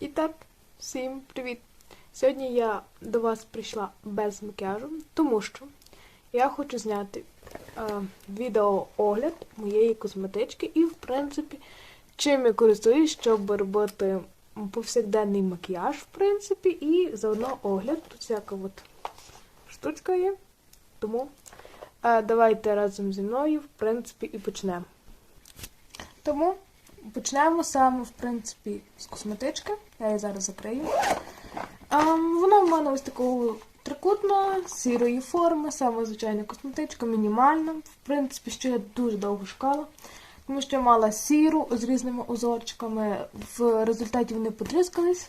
І так, всім привіт! Сьогодні я до вас прийшла без макіяжу, тому що я хочу зняти е, відеоогляд моєї косметички і, в принципі, чим я користуюсь, щоб робити повсякденний макіяж, в принципі, і заодно огляд. Тут всяка от штучка є. Тому е, давайте разом зі мною, в принципі, і почнемо. Тому почнемо саме, в принципі, з косметички. Я її зараз закрию. Ем, вона в мене ось такого трикутної, сірої форми, саме звичайна косметичка, мінімальна. В принципі, що я дуже довго шукала. Тому що я мала сіру з різними узорчиками. В результаті вони потріскались.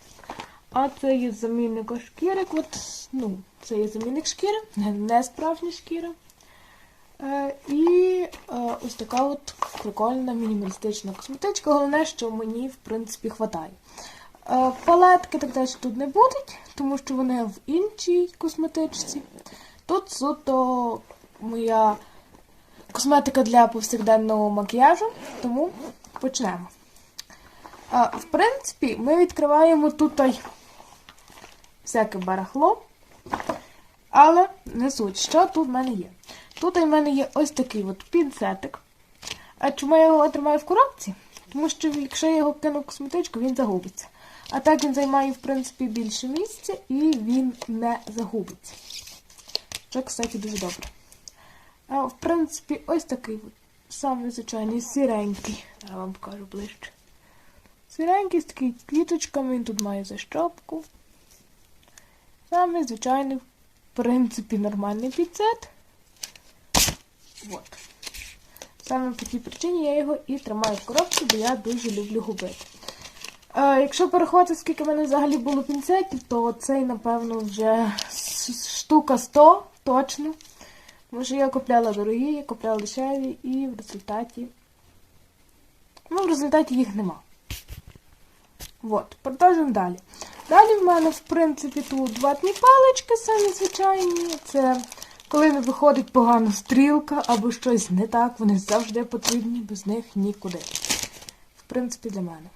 А це є замінник шкіри. От, ну, це є замінник шкіри, не справжня шкіра. Е, і е, ось така от прикольна мінімалістична косметичка. Головне, що мені, в принципі, хватає. Е, палетки так далі тут не будуть, тому що вони в іншій косметичці. Тут суто моя косметика для повсякденного макіяжу, тому почнемо. Е, в принципі, ми відкриваємо тут всяке барахло, але не суть, що тут в мене є. Тут у мене є ось такий от пінцетик. А чому я його тримаю в коробці? Тому що якщо я його кину в косметичку, він загубиться. А так він займає, в принципі, більше місця і він не загубиться. Що, кстати, дуже добре. А, в принципі, ось такий от, самий звичайний сіренький. Я вам покажу ближче. Сіренький з такими кліточками, він тут має защопку. Самий звичайний, в принципі, нормальний піцет. Вот. Саме по тій причині я його і тримаю в коробці, бо я дуже люблю губити. Е, якщо порахувати, скільки в мене взагалі було пінцетів, то цей, напевно, вже штука 100 точно. Тому що я купляла дорогі, я купляла дешеві і в результаті. Ну, в результаті їх нема. От, продовжуємо далі. Далі в мене, в принципі, тут ватні палички самі звичайні. Це коли не виходить погана стрілка або щось не так, вони завжди потрібні, без них нікуди. В принципі, для мене.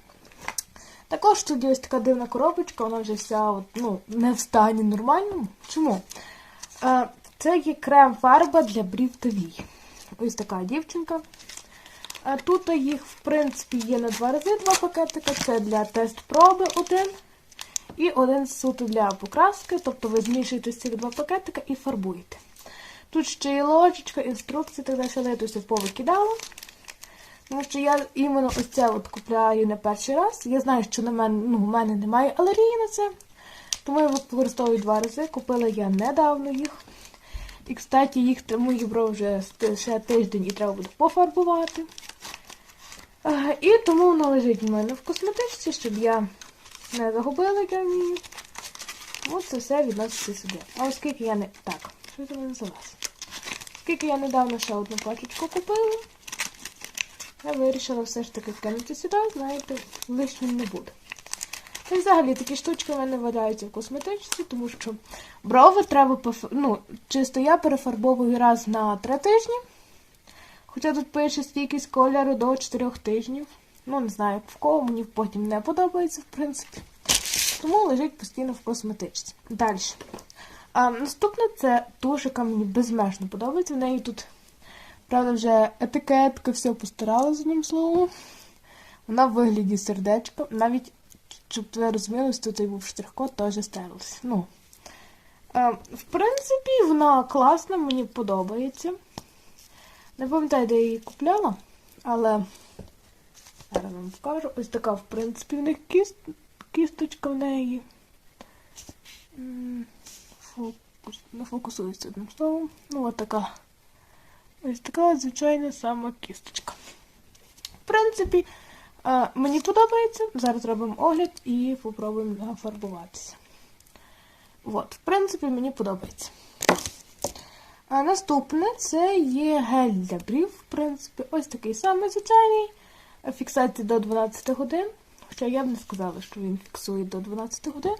Також тут є ось така дивна коробочка, вона вже вся от, ну, не в стані нормальному. Чому? Е, Це є крем-фарба для брів та вій. Ось така дівчинка. А тут їх, в принципі, є на два рази два пакетика. Це для тест-проби один. І один суто для покраски. Тобто ви змішуєте ці два пакетика і фарбуєте. Тут ще є ложечка, інструкції, так далі, я тут все повикидала. Тому що я іменно ось це от купляю не перший раз. Я знаю, що на мене, ну, в мене немає алергії на це. Тому я використовую два рази. Купила я недавно їх. І, кстати, їх мої брови вже ще тиждень і треба буде пофарбувати. І тому воно лежить в мене в косметичці, щоб я не загубила, як я. Ось це все відноситься сюди. А оскільки я не... Так, що це мене залазить? Оскільки я недавно ще одну пачечку купила, я вирішила все ж таки кинути сюди, знаєте, лишнім не буде. Та й взагалі такі штучки в мене валяються в косметичці, тому що брови треба ну, чисто я перефарбовую раз на 3 тижні. Хоча тут пише стійкість кольору до 4 тижнів. Ну, не знаю, в кого мені потім не подобається, в принципі. Тому лежить постійно в косметичці. Далі. А, Наступне це туш, яка мені безмежно подобається. В неї тут, правда, вже етикетка, все постарала з одним словом. Вона в вигляді сердечка. Навіть, щоб ви розуміли, тут і був штрих-код, теж стерлася. Ну, а, в принципі, вона класна, мені подобається. Не пам'ятаю, де я її купляла, але зараз вам покажу. Ось така, в принципі, в них кіст... кісточка в неї. Фокус... Не фокусується одним словом. Ну, от така. Ось така звичайна сама кісточка. В принципі, мені подобається. Зараз робимо огляд і попробуємо нафарбуватися. От, в принципі, мені подобається. А наступне це є гель для брів, в принципі, ось такий самий звичайний. Фіксація до 12 годин. Хоча я б не сказала, що він фіксує до 12 годин.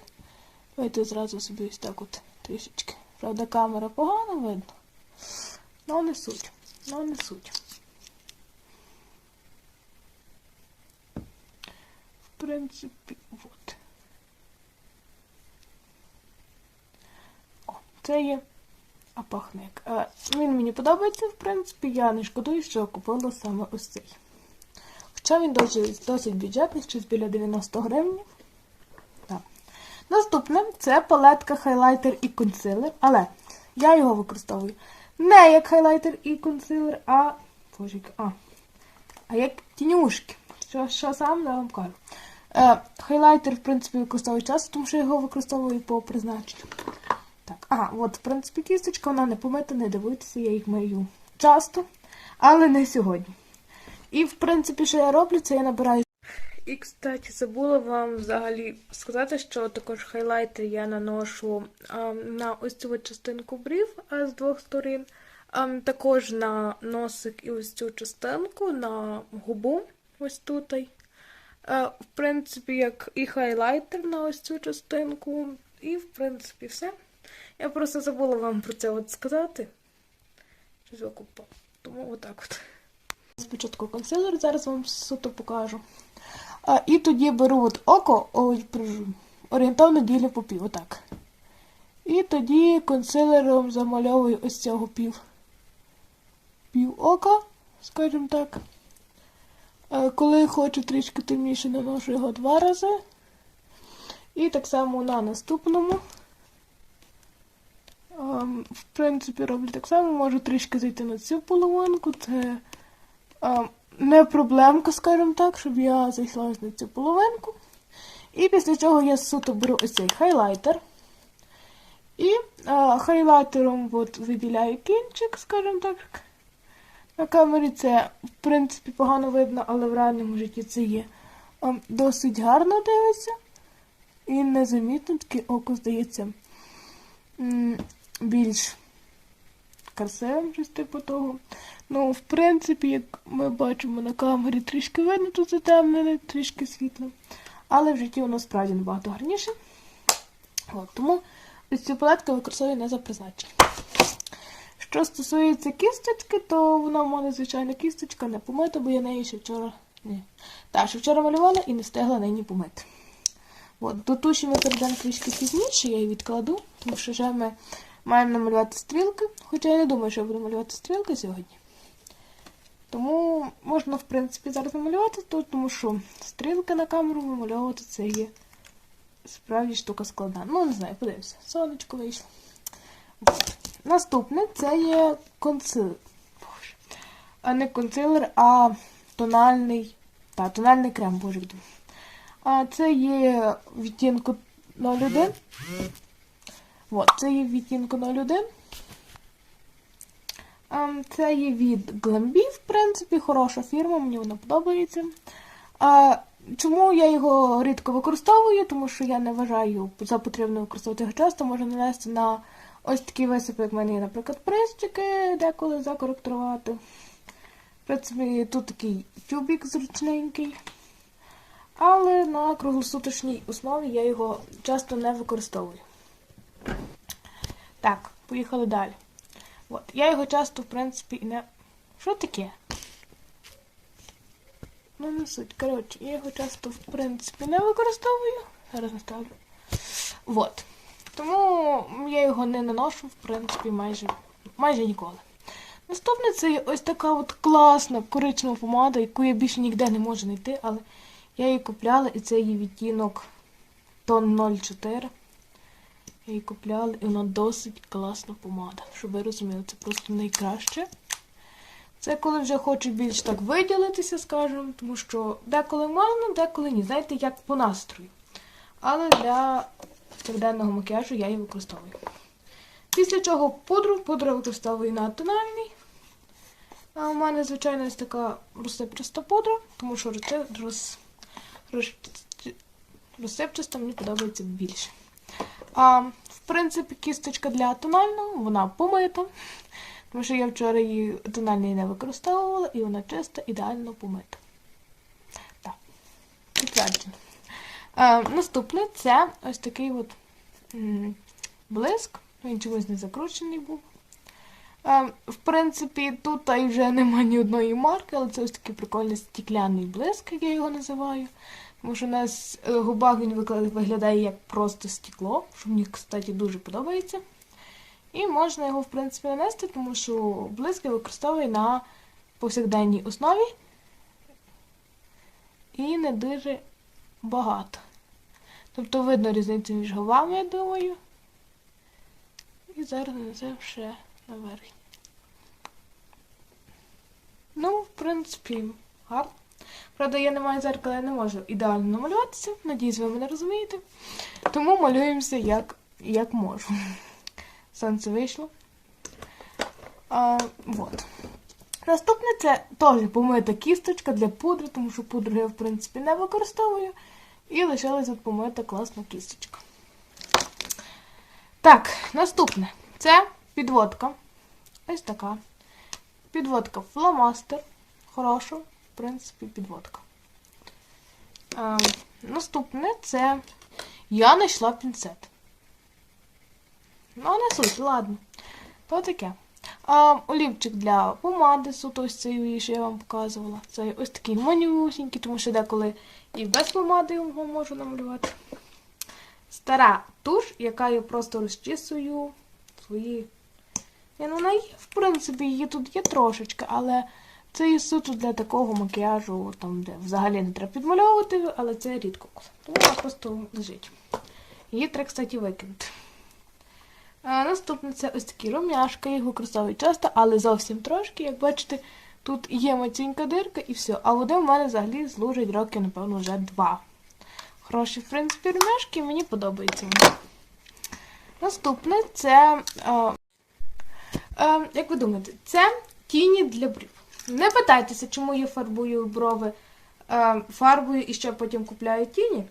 Давайте зразу собі ось так от трішечки. Правда, камера погано видно. Ну, не суть, ну не суть. В принципі, от. О, це є апахник. Е, Він мені подобається, в принципі, я не шкодую, що купила саме ось цей. Хоча він досить, досить бюджетний, щось біля 90 гривень. Так. Наступне це палетка хайлайтер і консилер, але я його використовую не як хайлайтер і консилер, а. Боже, а, а як тінюшки. Що, що сам я вам кажу. Е, хайлайтер, в принципі, використовую часто, тому що його використовую по призначенню. Так, ага, от, в принципі, кісточка, вона не помита, не дивуйтеся, я їх мию часто, але не сьогодні. І, в принципі, що я роблю, це я набираю. І, кстати, забула вам взагалі сказати, що також хайлайтер я наношу на ось цю частинку брів з двох сторін. Також на носик і ось цю частинку, на губу, ось тут. В принципі, як і хайлайтер на ось цю частинку. І, в принципі, все. Я просто забула вам про це от сказати. Тому отак от. Спочатку консилер, зараз вам суто покажу. А, і тоді беру от око, ой, прижу, орієнтовно ділю по пів, отак. І тоді консилером замальовую ось цього пів. Пів ока, скажімо так. А, коли хочу трішки темніше, наношу його два рази. І так само на наступному. Ем, В принципі, роблю так само, можу трішки зайти на цю половинку. Це ем, не проблемка, скажімо так, щоб я зайшла на цю половинку. І після цього я суто беру ось цей хайлайтер. І е, хайлайтером от, виділяю кінчик, скажімо так. На камері це, в принципі, погано видно, але в реальному житті це є ем, досить гарно дивиться. І незамітно таке око здається більш красивим, щось типу того. Ну, в принципі, як ми бачимо на камері, трішки видно тут затемнене, трішки світло. Але в житті воно справді набагато гарніше. От, тому цю палетку використовую не за призначенням. Що стосується кісточки, то вона в мене звичайна кісточка не помита, бо я неї ще вчора. Ні. Так, що вчора малювала і не встигла нині помити. От, до туші ми перейдемо трішки пізніше, я її відкладу, тому що вже ми маємо намалювати стрілки. Хоча я не думаю, що я буду малювати стрілки сьогодні. Тому можна, в принципі, зараз намалювати тут, тому що стрілки на камеру вимальовувати це є справді штука складна. Ну, не знаю, подивимося. Сонечко вийшло. Наступне це є консилер. Боже. А не консилер, а тональний. Та, тональний крем, боже. А це є відтінку 01. От, це є відтінку 01. Ем, Це є від Glambi, в принципі, хороша фірма, мені вона подобається. Чому я його рідко використовую? Тому що я не вважаю за потрібно використовувати його часто, можна нанести на ось такі висипи, як в мене є, наприклад, прищики, деколи закоректувати. В принципі, тут такий тюбік зручненький. Але на круглосуточній основі я його часто не використовую. Так, поїхали далі. От, я його часто, в принципі, і не. Що таке? Ну, не суть. Коротше, я його часто, в принципі, не використовую. Зараз наставлю. От. Тому я його не наношу, в принципі, майже, майже ніколи. Наступне це ось така от класна коричнева помада, яку я більше ніде не можу знайти, але я її купляла, і це її відтінок тон 04. Я її купляла, і вона досить класна помада. Щоб ви розуміли, це просто найкраще. Це коли вже хочу більш так виділитися, скажімо, тому що деколи можна, деколи ні. Знаєте, як по настрою. Але для повсякденного макіяжу я її використовую. Після чого пудру, пудру використовую на тональний. А у мене, звичайно, ось така розсипчаста пудра, тому що роз, роз, розсипчаста мені подобається більше. А, в принципі, кісточка для тонального, вона помита. Тому що я вчора її тональний не використовувала, і вона чиста, ідеально помита. Так, підтверджено. А, наступне це ось такий от блиск. Він чомусь не закручений був. А, в принципі, тут вже немає ні одної марки, але це ось такий прикольний стікляний блиск, як я його називаю. Тому що у нас е, губах він виглядає як просто стекло, що мені, кстати, дуже подобається. І можна його, в принципі, нанести, тому що блиск я використовую на повсякденній основі. І не дуже багато. Тобто видно різницю між головами, я думаю. І зараз нанесемо ще наверх. Ну, в принципі, гарно. Правда, я не маю зеркала, я не можу ідеально намалюватися. Надіюсь, ви мене розумієте. Тому малюємося як, як можу. Сонце вийшло. А, вот. Наступне це теж помита кісточка для пудри, тому що пудру я, в принципі, не використовую. І лишилась от помита класна кісточка. Так, наступне. Це підводка. Ось така. Підводка фломастер. Хороша, принципі, підводка. Е, наступне це я знайшла пінцет. Ну, не суть, ладно. То таке. А, олівчик для помади, суто ось цей, що я вам показувала. Це ось такий манюсінький, тому що деколи і без помади його можу намалювати. Стара туш, яка я просто розчісую свої. Я, ну, в принципі, її тут є трошечки, але це є суто для такого макіяжу, там, де взагалі не треба підмальовувати, але це рідко коли. Тому вона просто лежить. Її треба, кстати, викинути. А, наступне це ось такі рум'яшки, їх використовую часто, але зовсім трошки. Як бачите, тут є мацінька дирка і все. А води в мене взагалі служить роки, напевно, вже два. Хороші, в принципі, рум'яшки, мені подобаються. Наступне це. А, а, як ви думаєте, це тіні для брів. Не питайтеся, чому я фарбую брови а, фарбою і ще потім купляю тіні.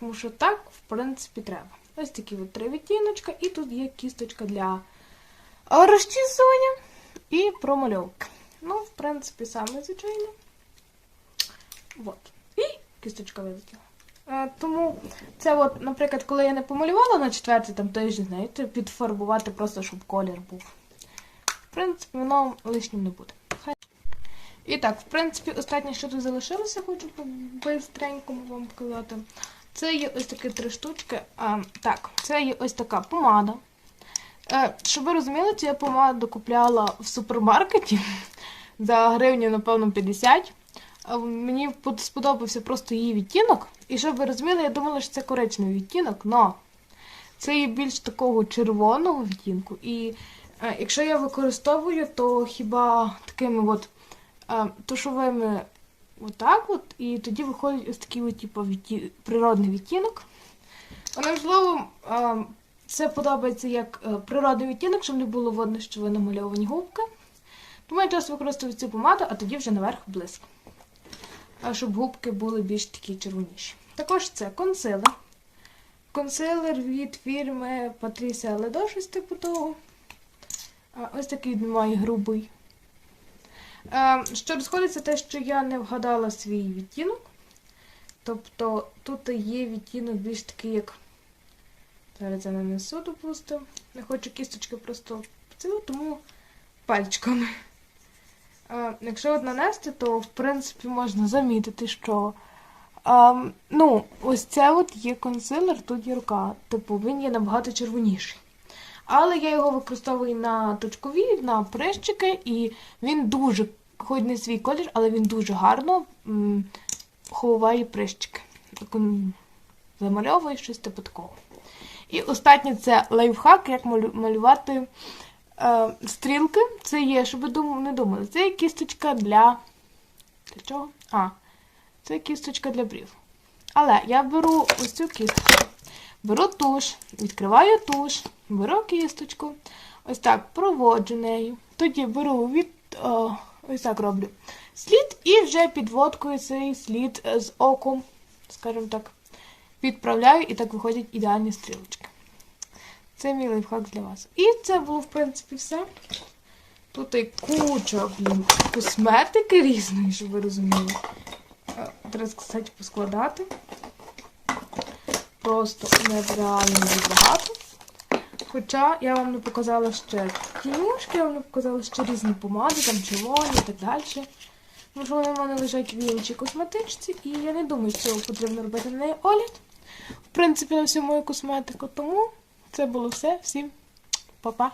Тому що так, в принципі, треба. Ось такі от три відтіночка, і тут є кісточка для розчісування і промальовки. Ну, в принципі, саме звичайно. От. І кісточка вилетіла. Е, тому це, от, наприклад, коли я не помалювала на четвертий там тиждень, знаєте, підфарбувати просто, щоб колір був. В принципі, воно лишнім не буде. І так, в принципі, останнє, що тут залишилося, хочу бистренько вам показати. Це є ось такі три штучки. А, так, це є ось така помада. Е, щоб ви розуміли, цю я помаду купляла в супермаркеті за гривню, напевно, 50. А Мені сподобався просто її відтінок. І щоб ви розуміли, я думала, що це коричневий відтінок, але це є більш такого червоного відтінку. І е, якщо я використовую, то хіба такими от тушовими отак от, і тоді виходить ось такий от, типу, відті... природний відтінок. Словом, е, це подобається як е, природний відтінок, щоб не було видно, що ви намальовані губки. Тому я часто використовую цю помаду, а тоді вже наверх блиск. Щоб губки були більш такі червоніші. Також це консилер. Консилер від фірми Patricia Ledo, типу того. Ось такий він грубий. Е, Що розходиться те, що я не вгадала свій відтінок. Тобто тут є відтінок більш такий, як. Зараз я нанесу, допустимо. Не хочу кісточки просто поцілу, тому пальчиками. Е, Якщо от нанести, то в принципі можна замітити, що а, ну, ось це от є консилер, тут є рука. Типу, він є набагато червоніший. Але я його використовую на точкові, на прищики, і він дуже, хоч не свій колір, але він дуже гарно ховає прищики. Замальовує щось типу такого. І останнє це лайфхак, як малювати е, стрілки. Це є, щоб ви не думали, це є кісточка для. Для чого? А, це кісточка для брів. Але я беру ось цю кісточку. Беру туш, відкриваю туш, беру кісточку, ось так проводжу нею. Тоді беру від. О, ось так роблю. Слід і вже підводкою цей слід е, з оком, скажімо так, відправляю і так виходять ідеальні стрілочки. Це мій лайфхак для вас. І це було, в принципі, все. Тут і куча блін, косметики різної, щоб ви розуміли. Е, Треба, кстати, поскладати. Просто нереально багато. Хоча я вам не показала ще тінюшки, я вам не показала ще різні помади, там червоні і так далі. Можливо, в мене лежать в іншій косметичці, і я не думаю, що потрібно робити на неї огляд. В принципі, на всю мою косметику. Тому це було все. Всім Па-па.